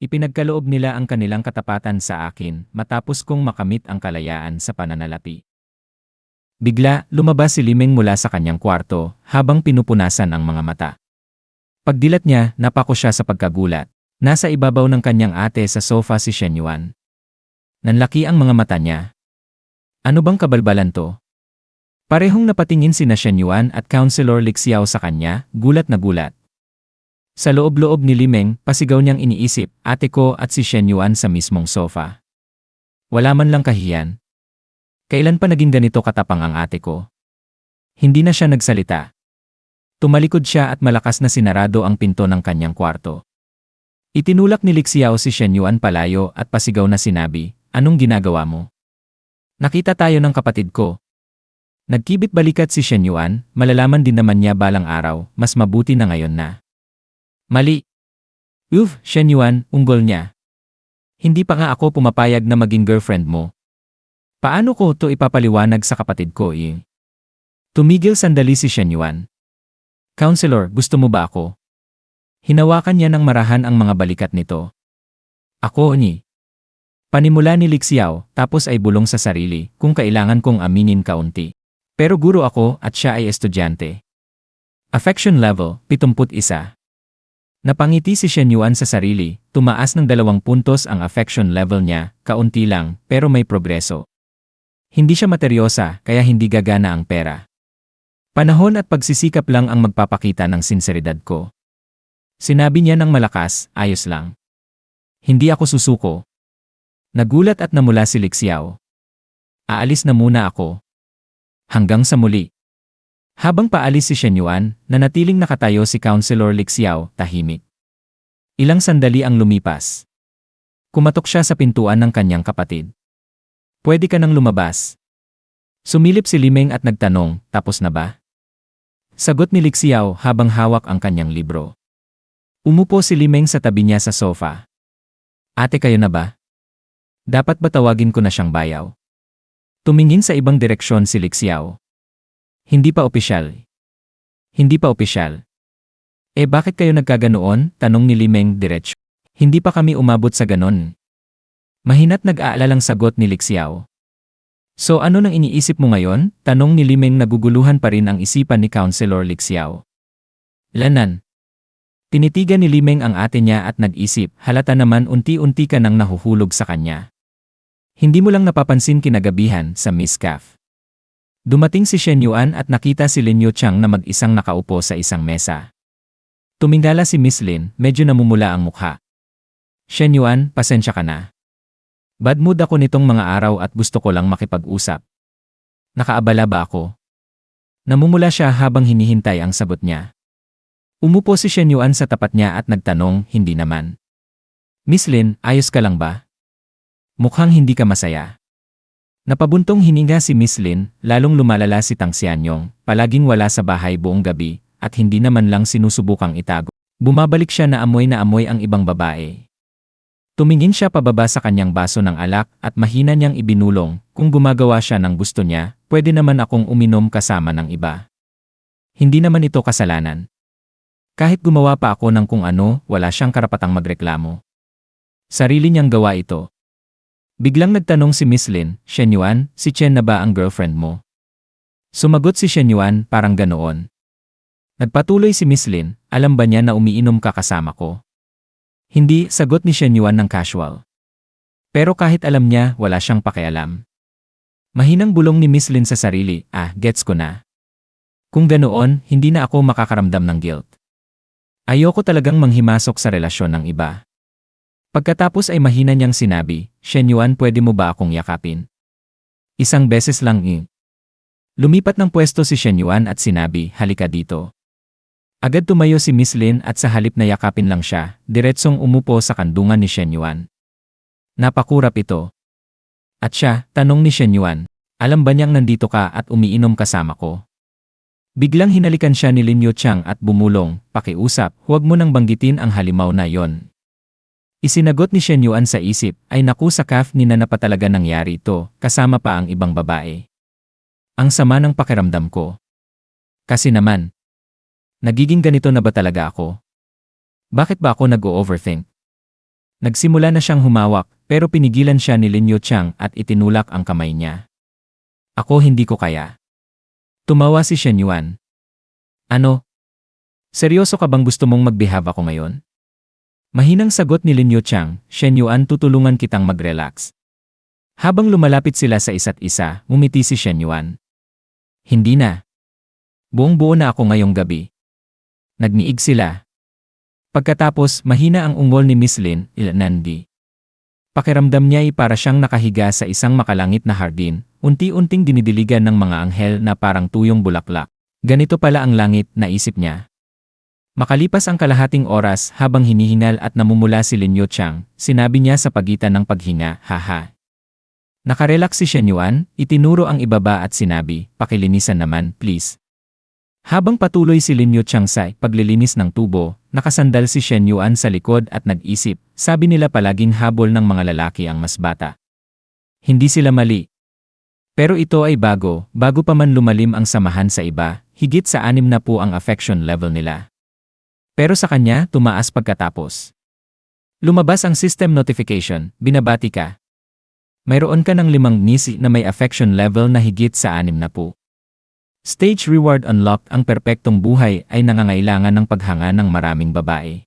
Ipinagkaloob nila ang kanilang katapatan sa akin matapos kong makamit ang kalayaan sa pananalapi. Bigla, lumabas si Limeng mula sa kanyang kwarto habang pinupunasan ang mga mata. Pagdilat niya, napako siya sa pagkagulat. Nasa ibabaw ng kanyang ate sa sofa si Shen Yuan. Nanlaki ang mga mata niya. Ano bang kabalbalan to? Parehong napatingin si na Shen Yuan at Counselor Lixiao sa kanya, gulat na gulat. Sa loob-loob ni Limeng, pasigaw niyang iniisip, ate ko at si Shen Yuan sa mismong sofa. Wala man lang kahiyan. Kailan pa naging ganito katapang ang ate ko? Hindi na siya nagsalita. Tumalikod siya at malakas na sinarado ang pinto ng kanyang kwarto. Itinulak ni Lixiao si Shen Yuan palayo at pasigaw na sinabi, Anong ginagawa mo? Nakita tayo ng kapatid ko. Nagkibit balikat si Shen Yuan, malalaman din naman niya balang araw, mas mabuti na ngayon na. Mali. Uf, Shen Yuan, unggol niya. Hindi pa nga ako pumapayag na maging girlfriend mo. Paano ko to ipapaliwanag sa kapatid ko eh? Tumigil sandali si Shen Yuan. Counselor, gusto mo ba ako? Hinawakan niya ng marahan ang mga balikat nito. Ako ni. Panimula ni Lixiao, tapos ay bulong sa sarili, kung kailangan kong aminin kaunti. Pero guro ako at siya ay estudyante. Affection level, 71. Napangiti si Shen Yuan sa sarili, tumaas ng dalawang puntos ang affection level niya, kaunti lang, pero may progreso. Hindi siya materyosa, kaya hindi gagana ang pera. Panahon at pagsisikap lang ang magpapakita ng sinseridad ko. Sinabi niya ng malakas, ayos lang. Hindi ako susuko. Nagulat at namula si Lixiao. Aalis na muna ako. Hanggang sa muli. Habang paalis si Shen Yuan, nanatiling nakatayo si Counselor Lixiao, tahimik. Ilang sandali ang lumipas. Kumatok siya sa pintuan ng kanyang kapatid. Pwede ka nang lumabas. Sumilip si Limeng at nagtanong, tapos na ba? Sagot ni Lixiao habang hawak ang kanyang libro. Umupo si Limeng sa tabi niya sa sofa. Ate kayo na ba? Dapat ba tawagin ko na siyang bayaw? Tumingin sa ibang direksyon si Lixiao. Hindi pa opisyal. Hindi pa opisyal. Eh bakit kayo nagkaganoon? Tanong ni Limeng diretsyo. Hindi pa kami umabot sa ganon. Mahinat nag-aalalang sagot ni Lixiao. So ano nang iniisip mo ngayon? Tanong ni Limeng naguguluhan pa rin ang isipan ni Counselor Lixiao. Lanan. Tinitigan ni Limeng ang ate niya at nag-isip, halata naman unti-unti ka nang nahuhulog sa kanya. Hindi mo lang napapansin kinagabihan sa Miss Caf. Dumating si Shen Yuan at nakita si Lin Yu na mag-isang nakaupo sa isang mesa. Tumingala si Miss Lin, medyo namumula ang mukha. Shen Yuan, pasensya ka na. Bad mood ako nitong mga araw at gusto ko lang makipag-usap. Nakaabala ba ako? Namumula siya habang hinihintay ang sagot niya. Umupo si Shen Yuan sa tapat niya at nagtanong, hindi naman. Miss Lin, ayos ka lang ba? Mukhang hindi ka masaya. Napabuntong hininga si Miss Lin, lalong lumalala si Tang Xianyong, palaging wala sa bahay buong gabi, at hindi naman lang sinusubukang itago. Bumabalik siya na amoy na amoy ang ibang babae. Tumingin siya pababa sa kanyang baso ng alak at mahina niyang ibinulong, kung gumagawa siya ng gusto niya, pwede naman akong uminom kasama ng iba. Hindi naman ito kasalanan. Kahit gumawa pa ako ng kung ano, wala siyang karapatang magreklamo. Sarili niyang gawa ito. Biglang nagtanong si Miss Lin, Shen Yuan, si Chen na ba ang girlfriend mo? Sumagot si Shen Yuan, parang ganoon. Nagpatuloy si Miss Lin, alam ba niya na umiinom ka kasama ko? Hindi, sagot ni Shen Yuan ng casual. Pero kahit alam niya, wala siyang pakialam. Mahinang bulong ni Miss Lin sa sarili, ah, gets ko na. Kung ganoon, hindi na ako makakaramdam ng guilt. Ayoko talagang manghimasok sa relasyon ng iba. Pagkatapos ay mahina niyang sinabi, Shen Yuan pwede mo ba akong yakapin? Isang beses lang eh. Lumipat ng pwesto si Shen Yuan at sinabi, halika dito. Agad tumayo si Miss Lin at sa halip na yakapin lang siya, diretsong umupo sa kandungan ni Shen Yuan. Napakurap ito. At siya, tanong ni Shen Yuan, alam ba niyang nandito ka at umiinom kasama ko? Biglang hinalikan siya ni Lin Yu Chang at bumulong, pakiusap, huwag mo nang banggitin ang halimaw na yon. Isinagot ni Shen Yuan sa isip, ay naku sa kaf ni na napatalaga nangyari ito, kasama pa ang ibang babae. Ang sama ng pakiramdam ko. Kasi naman, nagiging ganito na ba talaga ako? Bakit ba ako nag-overthink? Nagsimula na siyang humawak, pero pinigilan siya ni Lin Yuchang at itinulak ang kamay niya. Ako hindi ko kaya. Tumawa si Shen Yuan. Ano? Seryoso ka bang gusto mong magbehave ako ngayon? Mahinang sagot ni Lin Yuchang, Shen Yuan tutulungan kitang mag-relax. Habang lumalapit sila sa isa't isa, umiti si Shen Yuan. Hindi na. Buong buo na ako ngayong gabi. Nagniig sila. Pagkatapos, mahina ang ungol ni Miss Lin, Nandi. Pakiramdam niya ay para siyang nakahiga sa isang makalangit na hardin, unti-unting dinidiligan ng mga anghel na parang tuyong bulaklak. Ganito pala ang langit, naisip niya. Makalipas ang kalahating oras habang hinihingal at namumula si Lin Chang, sinabi niya sa pagitan ng paghinga, haha. Nakarelax si Shen Yuan, itinuro ang ibaba at sinabi, pakilinisan naman, please. Habang patuloy si Lin Chang sa paglilinis ng tubo, nakasandal si Shen Yuan sa likod at nag-isip, sabi nila palaging habol ng mga lalaki ang mas bata. Hindi sila mali. Pero ito ay bago, bago pa man lumalim ang samahan sa iba, higit sa anim na po ang affection level nila. Pero sa kanya, tumaas pagkatapos. Lumabas ang system notification, binabati ka. Mayroon ka ng limang nisi na may affection level na higit sa anim na po. Stage reward unlocked ang perpektong buhay ay nangangailangan ng paghanga ng maraming babae.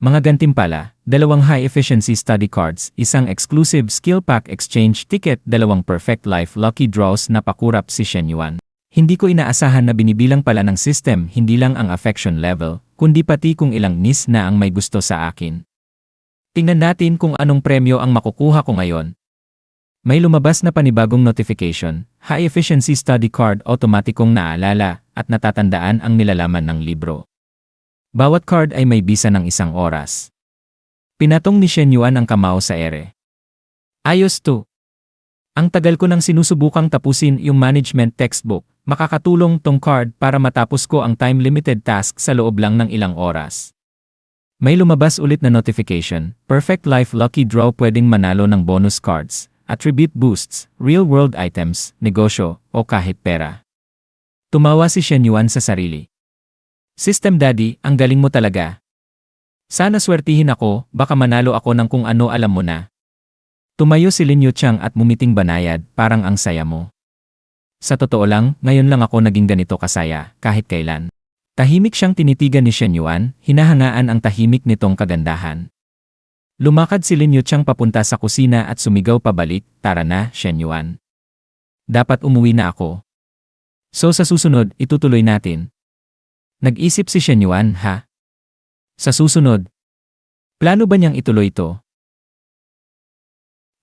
Mga gantimpala, dalawang high-efficiency study cards, isang exclusive skill pack exchange ticket, dalawang perfect life lucky draws na pakurap si Shen Yuan. Hindi ko inaasahan na binibilang pala ng system hindi lang ang affection level, kundi pati kung ilang nis na ang may gusto sa akin. Tingnan natin kung anong premyo ang makukuha ko ngayon. May lumabas na panibagong notification, High Efficiency Study Card automatikong naalala at natatandaan ang nilalaman ng libro. Bawat card ay may bisa ng isang oras. Pinatong ni Shen Yuan ang kamao sa ere. Ayos to. Ang tagal ko nang sinusubukang tapusin yung management textbook, makakatulong tong card para matapos ko ang time-limited task sa loob lang ng ilang oras. May lumabas ulit na notification, Perfect Life Lucky Draw pwedeng manalo ng bonus cards, attribute boosts, real-world items, negosyo, o kahit pera. Tumawa si Shen Yuan sa sarili. System Daddy, ang galing mo talaga. Sana swertihin ako, baka manalo ako ng kung ano alam mo na. Tumayo si Lin Yuchang at mumiting banayad, parang ang saya mo. Sa totoo lang, ngayon lang ako naging ganito kasaya, kahit kailan. Tahimik siyang tinitigan ni Shen Yuan, hinahangaan ang tahimik nitong kagandahan. Lumakad si Lin Yuchang papunta sa kusina at sumigaw pabalik, tara na, Shen Yuan. Dapat umuwi na ako. So sa susunod, itutuloy natin. Nag-isip si Shen Yuan, ha? Sa susunod, plano ba niyang ituloy ito?